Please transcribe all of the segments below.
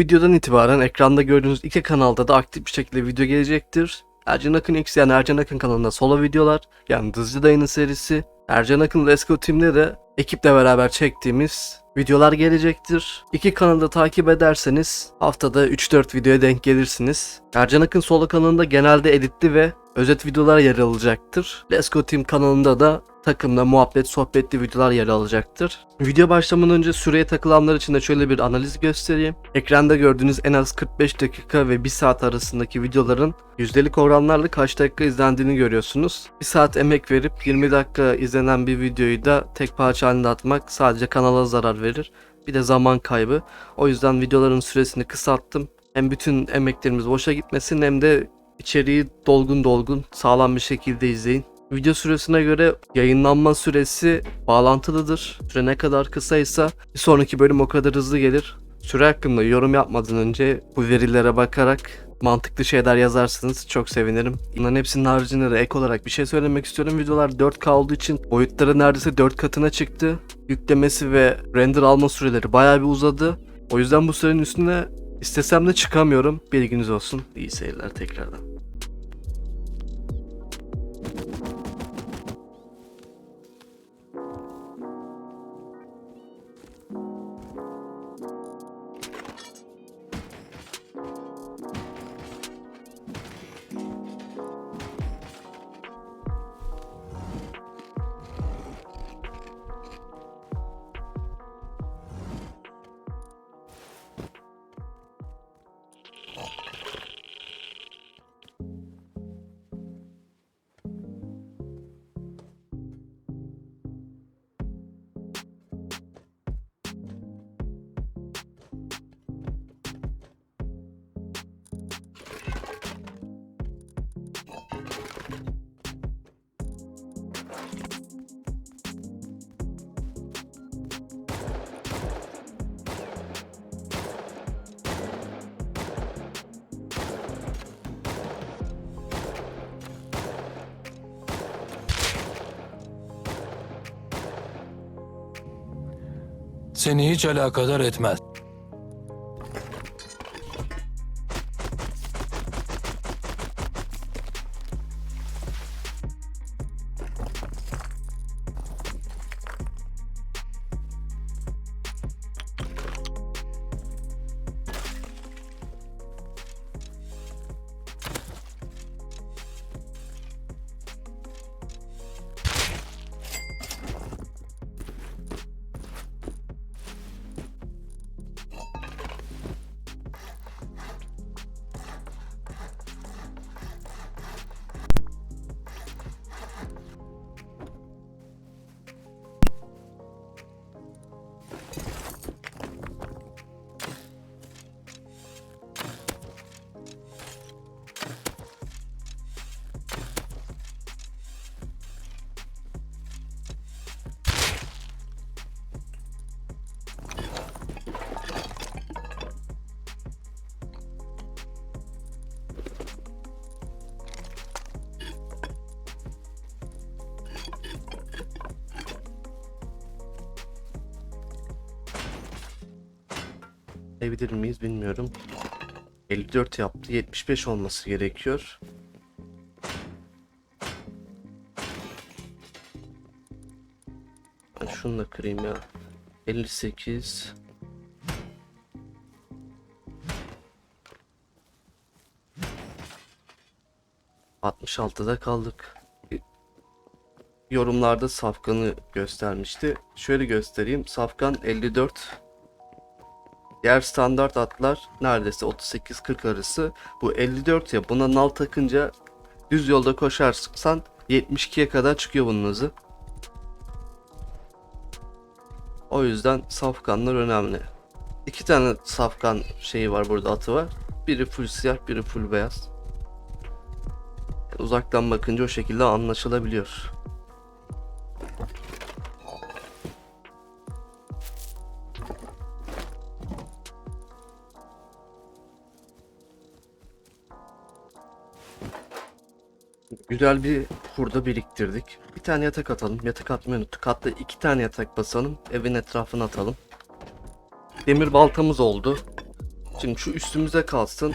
Videodan itibaren ekranda gördüğünüz iki kanalda da aktif bir şekilde video gelecektir. Ercan Akın X yani Ercan Akın kanalında solo videolar, yani Dızcı Dayı'nın serisi, Ercan Akın Go Team'de de ekiple beraber çektiğimiz videolar gelecektir. İki kanalı takip ederseniz haftada 3-4 videoya denk gelirsiniz. Ercan Akın solo kanalında genelde editli ve özet videolar yer alacaktır. Let's Go Team kanalında da takımla muhabbet sohbetli videolar yer alacaktır. Video başlamadan önce süreye takılanlar için de şöyle bir analiz göstereyim. Ekranda gördüğünüz en az 45 dakika ve 1 saat arasındaki videoların yüzdelik oranlarla kaç dakika izlendiğini görüyorsunuz. 1 saat emek verip 20 dakika izlenen bir videoyu da tek parça halinde atmak sadece kanala zarar verir. Bir de zaman kaybı. O yüzden videoların süresini kısalttım. Hem bütün emeklerimiz boşa gitmesin hem de içeriği dolgun dolgun sağlam bir şekilde izleyin. Video süresine göre yayınlanma süresi bağlantılıdır. Süre ne kadar kısaysa bir sonraki bölüm o kadar hızlı gelir. Süre hakkında yorum yapmadan önce bu verilere bakarak mantıklı şeyler yazarsanız çok sevinirim. Bunların hepsinin haricinde de ek olarak bir şey söylemek istiyorum. Videolar 4K olduğu için boyutları neredeyse 4 katına çıktı. Yüklemesi ve render alma süreleri bayağı bir uzadı. O yüzden bu sürenin üstüne istesem de çıkamıyorum. Bilginiz olsun. İyi seyirler tekrardan. Seni hiç alakadar etmez. Edebilir miyiz bilmiyorum. 54 yaptı. 75 olması gerekiyor. Ben şunu da kırayım ya. 58 66'da kaldık. Yorumlarda Safkan'ı göstermişti. Şöyle göstereyim. Safkan 54 Diğer standart atlar neredeyse 38-40 arası. Bu 54 ya buna nal takınca düz yolda koşarsan 72'ye kadar çıkıyor bunun hızı. O yüzden safkanlar önemli. İki tane safkan şeyi var burada atı var. Biri full siyah biri full beyaz. Uzaktan bakınca o şekilde anlaşılabiliyor. Güzel bir hurda biriktirdik. Bir tane yatak atalım. Yatak atmayı unuttuk. Hatta iki tane yatak basalım. Evin etrafına atalım. Demir baltamız oldu. Şimdi şu üstümüze kalsın.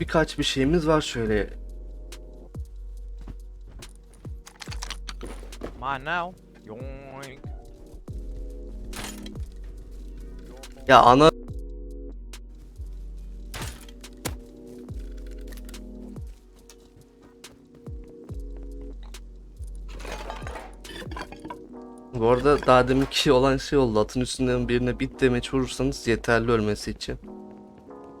Birkaç bir şeyimiz var şöyle. Now. Yoink. Ya ana Bu arada daha deminki olan şey oldu. Atın üstünden birine bit demeç vurursanız yeterli ölmesi için.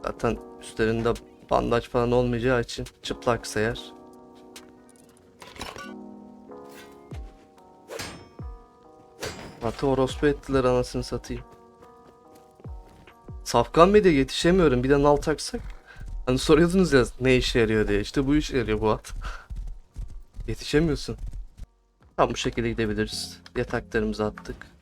Zaten üstlerinde bandaj falan olmayacağı için çıplak sayar. Atı orospu ettiler anasını satayım. Safkan Bey'de yetişemiyorum. Bir de nal taksak. Hani soruyordunuz ya ne işe yarıyor diye. İşte bu işe yarıyor bu at. Yetişemiyorsun. Tam bu şekilde gidebiliriz. Yataklarımızı attık.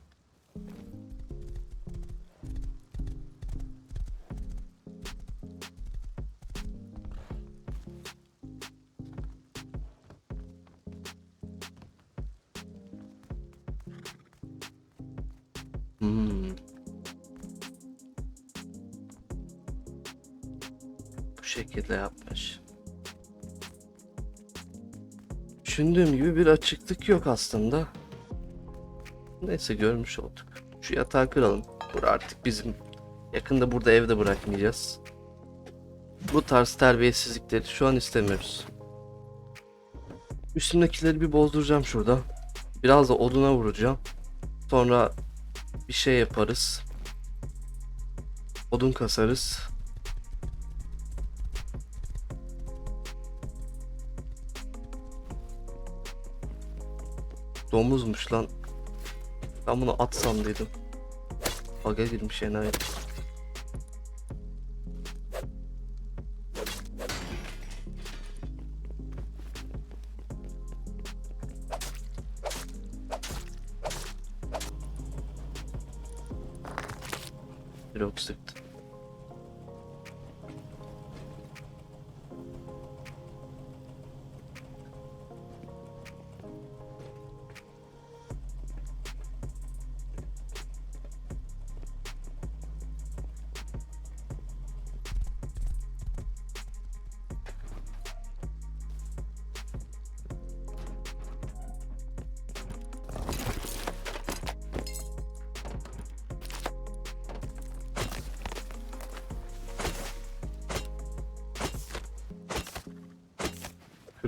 Açıklık yok aslında. Neyse görmüş olduk. Şu yatağı kıralım. Bura artık bizim. Yakında burada evde bırakmayacağız. Bu tarz terbiyesizlikleri şu an istemiyoruz. Üstümdekileri bir bozduracağım şurada. Biraz da oduna vuracağım. Sonra bir şey yaparız. Odun kasarız. Domuzmuş lan. Ben bunu at sandıydım. Aga girmiş enayi.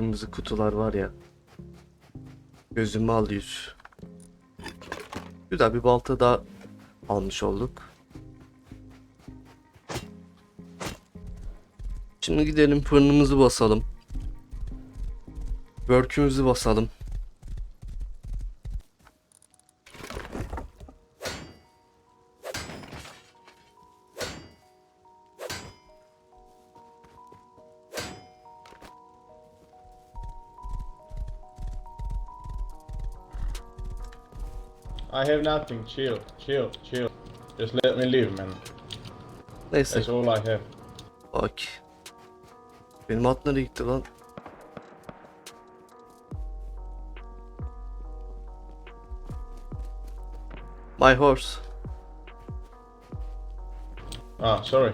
Kırmızı kutular var ya. Gözümü alıyor. Güzel bir balta daha almış olduk. Şimdi gidelim fırınımızı basalım. Work'ümüzü basalım. I have nothing. Chill, chill, chill. Just let me live, man. Neyse. That's all I have. Bak. Benim at nereye gitti lan? My horse. Ah, sorry.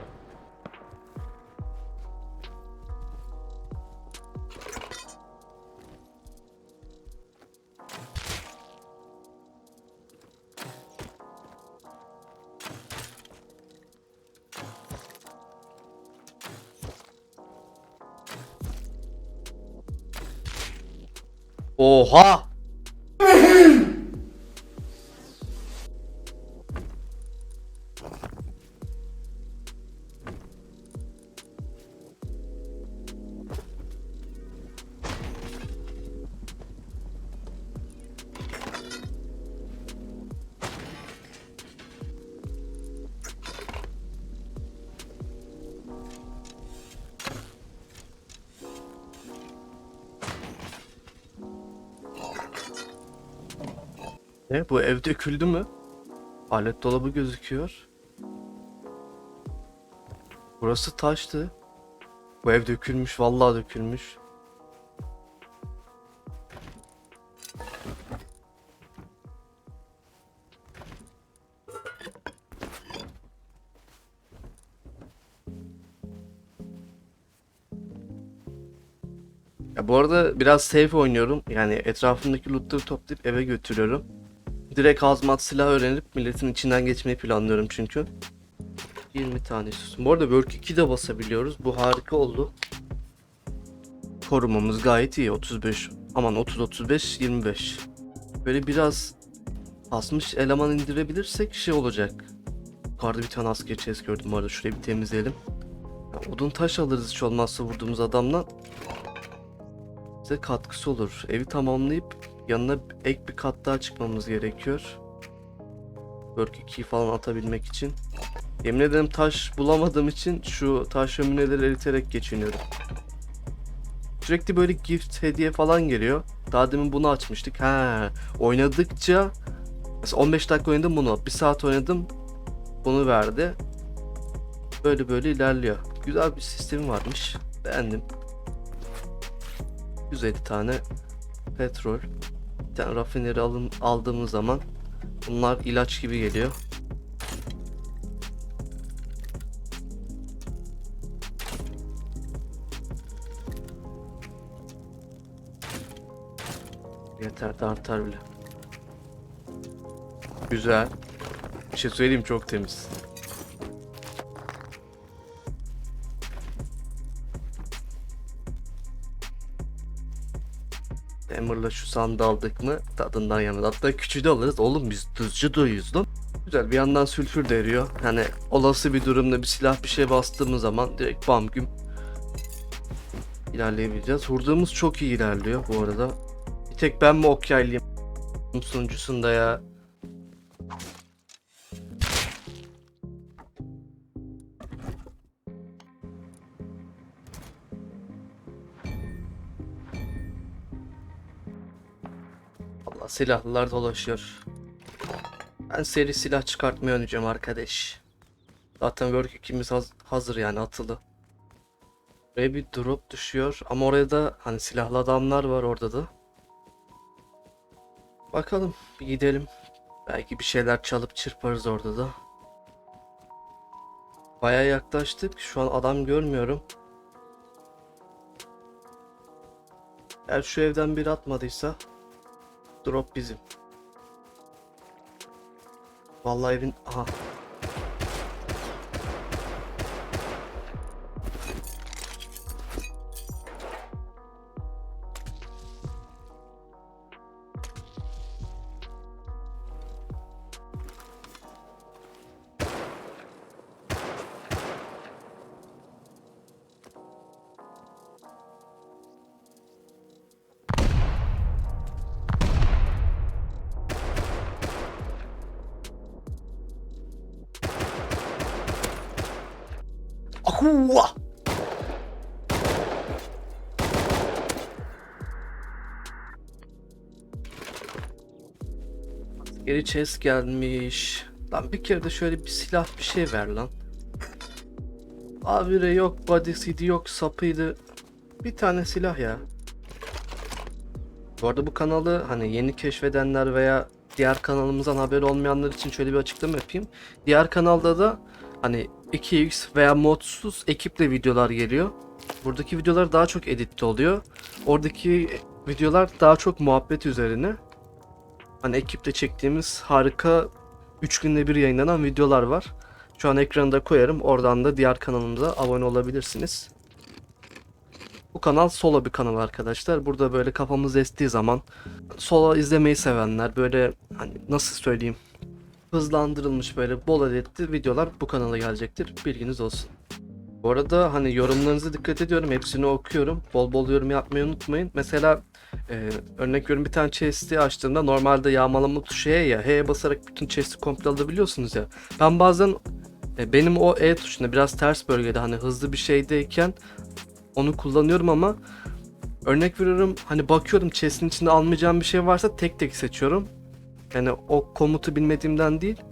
Oha! Ne? Bu ev döküldü mü? Alet dolabı gözüküyor. Burası taştı. Bu ev dökülmüş. Vallahi dökülmüş. Ya bu arada biraz safe oynuyorum. Yani etrafımdaki lootları toplayıp eve götürüyorum. Direkt hazmat silah öğrenip milletin içinden geçmeyi planlıyorum çünkü. 20 tane istiyorsun. Bu arada Work 2 de basabiliyoruz. Bu harika oldu. Korumamız gayet iyi. 35. Aman 30 35 25. Böyle biraz asmış eleman indirebilirsek şey olacak. Yukarıda bir tane asker chest gördüm bu arada. Şurayı bir temizleyelim. Odun taş alırız hiç olmazsa vurduğumuz adamla. Bize katkısı olur. Evi tamamlayıp yanına ek bir kat daha çıkmamız gerekiyor. Work 2'yi falan atabilmek için. Yemin ederim taş bulamadığım için şu taş şömineleri eriterek geçiniyorum. Sürekli böyle gift hediye falan geliyor. Daha demin bunu açmıştık. Ha, oynadıkça mesela 15 dakika oynadım bunu. 1 saat oynadım. Bunu verdi. Böyle böyle ilerliyor. Güzel bir sistemi varmış. Beğendim. 150 tane petrol. Tane rafineri alın, aldığımız zaman bunlar ilaç gibi geliyor. Yeter de artar bile. Güzel. Bir şey söyleyeyim çok temiz. Emer'la şu sandı aldık mı tadından yanır. Hatta küçüğü de alırız. Oğlum biz tuzcu doyuz lan. Güzel bir yandan sülfür de eriyor. Hani olası bir durumda bir silah bir şey bastığımız zaman direkt bam güm ilerleyebileceğiz. Vurduğumuz çok iyi ilerliyor bu arada. Bir tek ben mi ok yaylıyım sunucusunda ya. Allah silahlılar dolaşıyor. Ben seri silah çıkartmayı oynayacağım arkadaş. Zaten work ikimiz haz- hazır yani atılı. Buraya bir drop düşüyor ama oraya da hani silahlı adamlar var orada da. Bakalım bir gidelim. Belki bir şeyler çalıp çırparız orada da. Baya yaklaştık. Şu an adam görmüyorum. Eğer şu evden biri atmadıysa drop bizim. Vallahi evin aha Ahuva! Geri chest gelmiş. Lan bir kere de şöyle bir silah bir şey ver lan. Abire yok body'siydi yok sapıydı. Bir tane silah ya. Bu arada bu kanalı hani yeni keşfedenler veya diğer kanalımızdan haberi olmayanlar için şöyle bir açıklama yapayım. Diğer kanalda da hani 2x veya modsuz ekiple videolar geliyor. Buradaki videolar daha çok editte oluyor. Oradaki videolar daha çok muhabbet üzerine. Hani ekiple çektiğimiz harika 3 günde bir yayınlanan videolar var. Şu an ekranda koyarım. Oradan da diğer kanalımıza abone olabilirsiniz. Bu kanal solo bir kanal arkadaşlar. Burada böyle kafamız estiği zaman solo izlemeyi sevenler böyle hani nasıl söyleyeyim hızlandırılmış böyle bol adetli videolar bu kanala gelecektir. Bilginiz olsun. Bu arada hani yorumlarınıza dikkat ediyorum. Hepsini okuyorum. Bol bol yorum yapmayı unutmayın. Mesela e, örnek veriyorum bir tane chest'i açtığımda normalde yağmalama tuşu E ya. H'ye basarak bütün chest'i komple alabiliyorsunuz ya. Ben bazen e, benim o E tuşunda biraz ters bölgede hani hızlı bir şeydeyken onu kullanıyorum ama örnek veriyorum hani bakıyorum chest'in içinde almayacağım bir şey varsa tek tek seçiyorum. Yani o komutu bilmediğimden değil.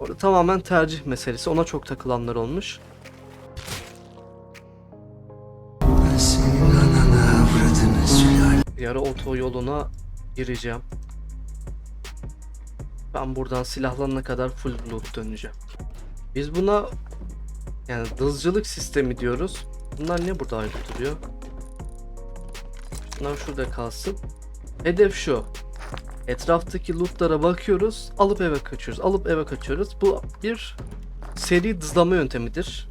Orada tamamen tercih meselesi. Ona çok takılanlar olmuş. Bir ara otoyoluna gireceğim. Ben buradan silahlanana kadar full loot döneceğim. Biz buna yani dızcılık sistemi diyoruz. Bunlar niye burada ayrı duruyor? Bunlar şurada kalsın. Hedef şu. Etraftaki lootlara bakıyoruz. Alıp eve kaçıyoruz. Alıp eve kaçıyoruz. Bu bir seri dızlama yöntemidir.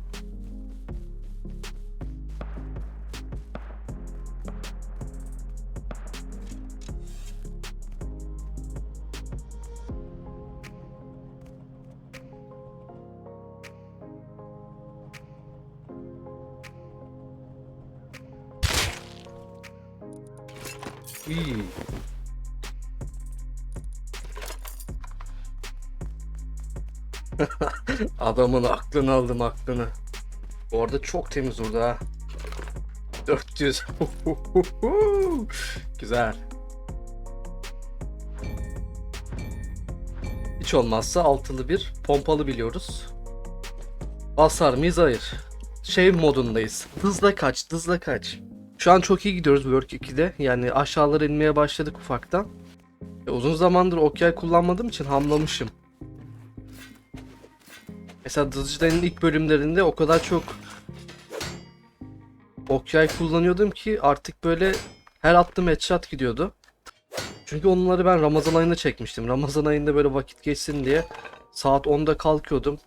Adamın aklını aldım aklını. Bu arada çok temiz orada ha. 400. Güzel. Hiç olmazsa altılı bir pompalı biliyoruz. Basar mıyız? Hayır. Şey modundayız. Hızla kaç, hızla kaç. Şu an çok iyi gidiyoruz Work 2'de. Yani aşağılara inmeye başladık ufaktan. E, uzun zamandır okyay kullanmadığım için hamlamışım. Mesela Dızcı'nın ilk bölümlerinde o kadar çok okyay kullanıyordum ki artık böyle her attığım headshot gidiyordu. Çünkü onları ben Ramazan ayında çekmiştim. Ramazan ayında böyle vakit geçsin diye saat 10'da kalkıyordum.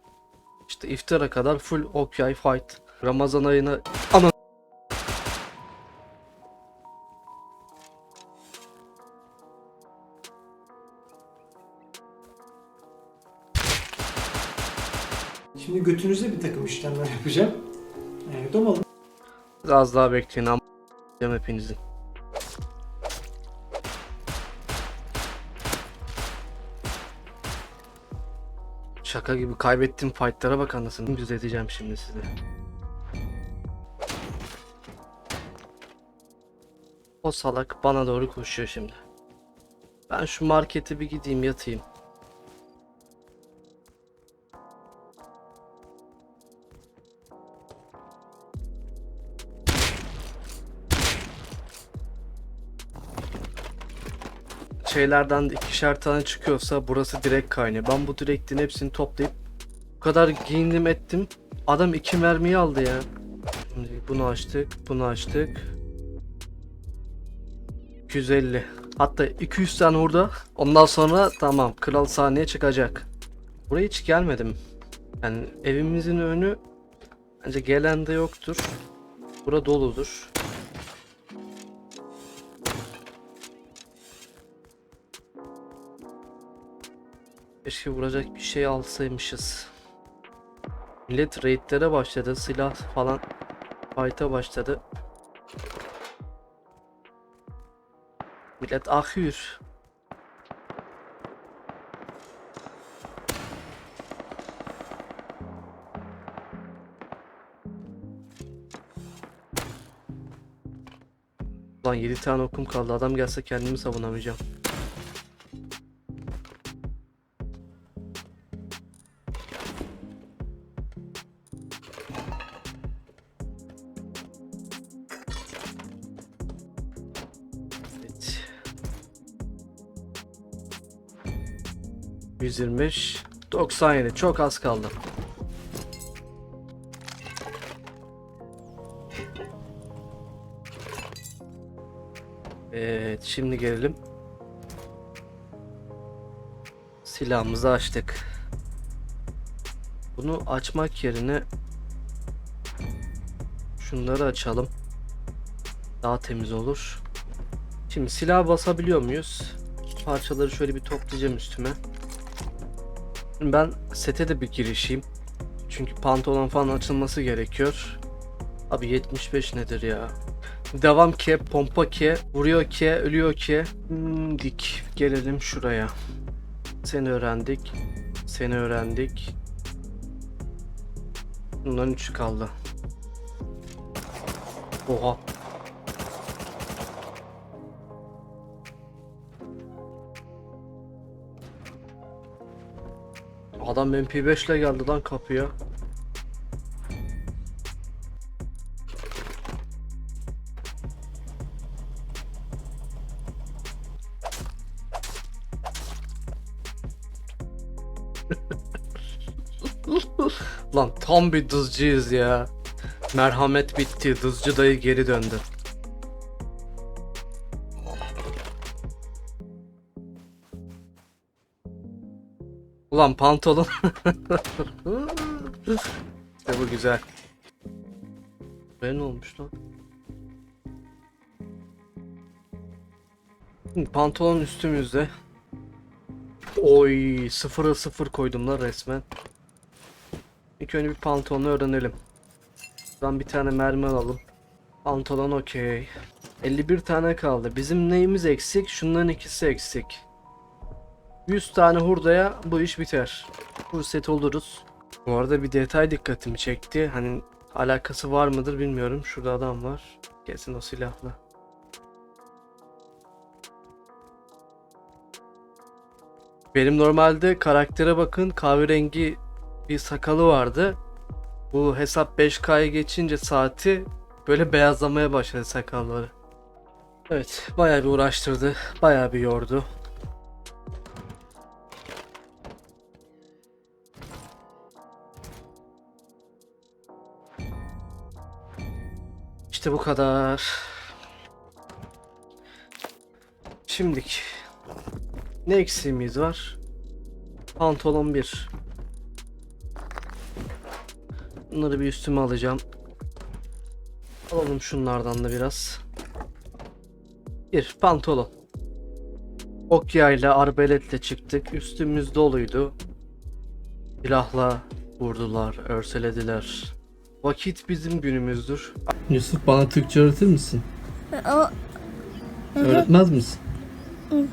İşte iftara kadar full okyay fight. Ramazan ayına ana götünüzde bir takım işlemler yapacağım. Ee, domalım. biraz daha bekleyin ama hepinizin. Şaka gibi kaybettiğim fightlara bak anasını düzelteceğim şimdi size. O salak bana doğru koşuyor şimdi. Ben şu markete bir gideyim yatayım. Şeylerden de ikişer tane çıkıyorsa burası direkt kaynıyor. Ben bu direktin hepsini toplayıp bu kadar giyindim ettim. Adam iki mermiyi aldı ya. Bunu açtık, bunu açtık. 250. Hatta 200 tane orada. Ondan sonra tamam kral sahneye çıkacak. Buraya hiç gelmedim. Yani evimizin önü bence gelen de yoktur. Bura doludur. Keşke vuracak bir şey alsaymışız. Millet raidlere başladı. Silah falan fight'a başladı. Millet ahür. Ulan 7 tane okum kaldı. Adam gelse kendimi savunamayacağım. 125 97 çok az kaldı. Evet şimdi gelelim. Silahımızı açtık. Bunu açmak yerine şunları açalım. Daha temiz olur. Şimdi silah basabiliyor muyuz? Parçaları şöyle bir toplayacağım üstüme. Ben sete de bir girişeyim. Çünkü pantolon falan açılması gerekiyor. Abi 75 nedir ya? Devam ki, pompa ki, vuruyor ki, ölüyor ki. Hmm, dik. Gelelim şuraya. Seni öğrendik. Seni öğrendik. Bunların üçü kaldı. Oha. Adam MP5 ile geldi lan kapıya. Lan tam bir dızcıyız ya. Merhamet bitti. Dızcı dayı geri döndü. Ulan pantolon. işte bu güzel. Ne olmuş lan? Pantolon üstümüzde. Oy sıfıra sıfır koydum lan resmen. İlk önce bir pantolonu öğrenelim. Buradan bir tane mermi alalım. Pantolon okey. 51 tane kaldı. Bizim neyimiz eksik? Şunların ikisi eksik. 100 tane hurdaya bu iş biter. Bu set oluruz. Bu arada bir detay dikkatimi çekti. Hani alakası var mıdır bilmiyorum. Şurada adam var. Kesin o silahla. Benim normalde karaktere bakın kahverengi bir sakalı vardı. Bu hesap 5K'ya geçince saati böyle beyazlamaya başladı sakalları. Evet bayağı bir uğraştırdı. Bayağı bir yordu. İşte bu kadar. Şimdik. Ne eksiğimiz var? Pantolon 1. Bunları bir üstüme alacağım. Alalım şunlardan da biraz. Bir pantolon. Okyayla arbeletle çıktık. Üstümüz doluydu. Silahla vurdular, örselediler. Vakit bizim günümüzdür. Yusuf bana Türkçe öğretir misin? O Öğretmez misin?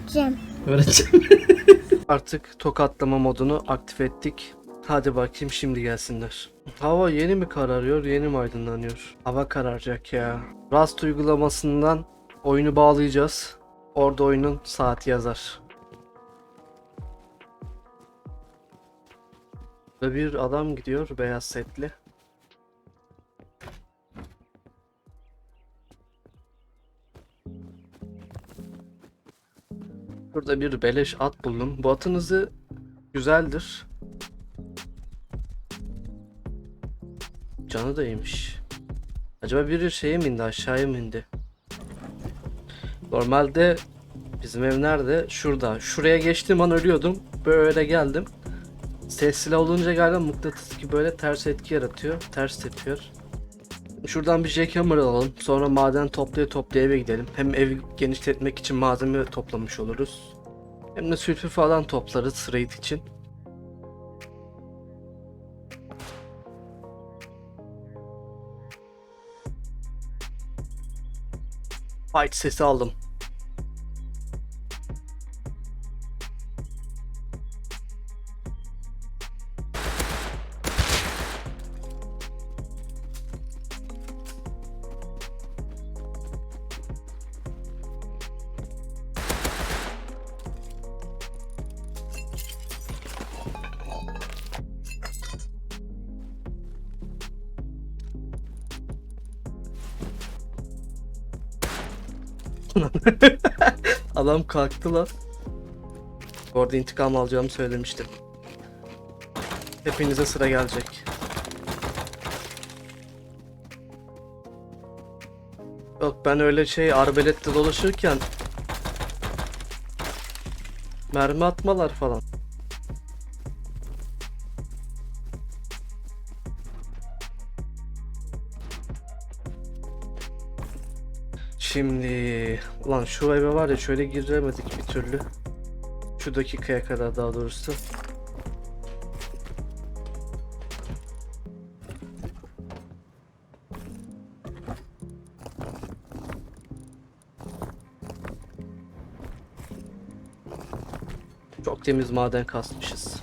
Cem. Öğreteceğim. Artık tokatlama modunu aktif ettik. Hadi bakayım şimdi gelsinler. Hava yeni mi kararıyor, yeni mi aydınlanıyor? Hava kararacak ya. Rast uygulamasından oyunu bağlayacağız. Orada oyunun saati yazar. Burada bir adam gidiyor beyaz setli. Burada bir beleş at buldum. Bu atın hızı güzeldir. Canı da iyiymiş. Acaba biri şeye mi indi aşağıya mı indi? Normalde bizim ev nerede? Şurada. Şuraya geçtiğim an ölüyordum. Böyle geldim. Sesli olunca galiba mıknatıs gibi böyle ters etki yaratıyor. Ters tepiyor. Şuradan bir jackhammer alalım. Sonra maden toplaya toplaya eve gidelim. Hem evi genişletmek için malzeme toplamış oluruz. Hem de sülfür falan toplarız raid için. Fight sesi aldım. Adam kalktı lan. Orada intikam alacağımı söylemiştim. Hepinize sıra gelecek. Yok ben öyle şey arbelette dolaşırken mermi atmalar falan. Şimdi ulan şu eve var ya şöyle giremedik bir türlü. Şu dakikaya kadar daha doğrusu. Çok temiz maden kasmışız.